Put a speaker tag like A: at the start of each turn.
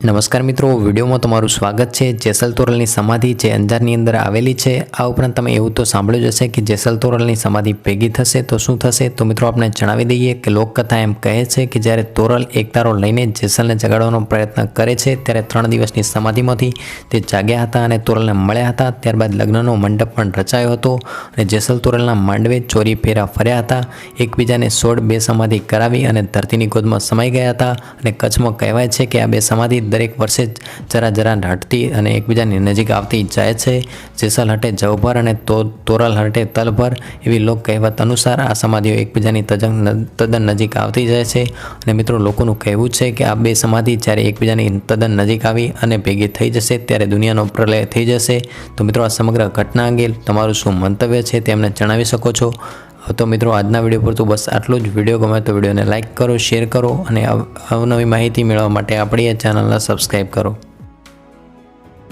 A: નમસ્કાર મિત્રો, વિડીયોમાં તમારું સ્વાગત છે. જેસલ તોરલની સમાધિ જે અંજારની અંદર આવેલી છે, આ ઉપરાંત તમે એવું તો સાંભળ્યું જ હશે કે જેસલ તોરલની સમાધિ ભેગી થશે તો શું થશે? તો મિત્રો આપણે જણાવી દઈએ કે લોકકથા એમ કહે છે કે જ્યારે તોરલ એકતારો લઈને જેસલને જગાડવાનો પ્રયત્ન કરે છે, ત્યારે ત્રણ દિવસની સમાધિમાંથી તે જાગ્યા હતા અને તોરલને મળ્યા હતા. ત્યારબાદ લગ્નનો મંડપ પણ રચાયો હતો અને જેસલ તોરલના માંડવે ચોરી ફેરા ફર્યા હતા. એકબીજાને સોળ બે સમાધિ કરાવી અને ધરતીની ગોદમાં સમાઈ ગયા હતા અને કચ્છમાં કહેવાય છે કે આ બે સમાધિ દરેક વર્ષે જરા જરા હટતી અને એકબીજાની નજીક આવતી જાય છે. જેસલ હટે જવભર અને તો તોરલ હટે તલભર એવી લોક કહેવત અનુસાર આ સમાધિઓ એકબીજાની તદ્દન નજીક આવતી જાય છે. અને મિત્રો, લોકોનું કહેવું છે કે આ બે સમાધિ જ્યારે એકબીજાની તદ્દન નજીક આવી અને ભેગી થઈ જશે ત્યારે દુનિયાનો પ્રલય થઈ જશે. તો મિત્રો, આ સમગ્ર ઘટના અંગે તમારું શું મંતવ્ય છે તે અમને જણાવી શકો છો? તો મિત્રો, આજના વીડિયો પૂરતું બસ આટલું જ. વીડિયો ગમે તો વિડીયોને લાઇક કરો શેર કરો અને અવનવી માહિતી મેળવવા માટે આપણી આ ચેનલને સબસ્ક્રાઈબ કરો.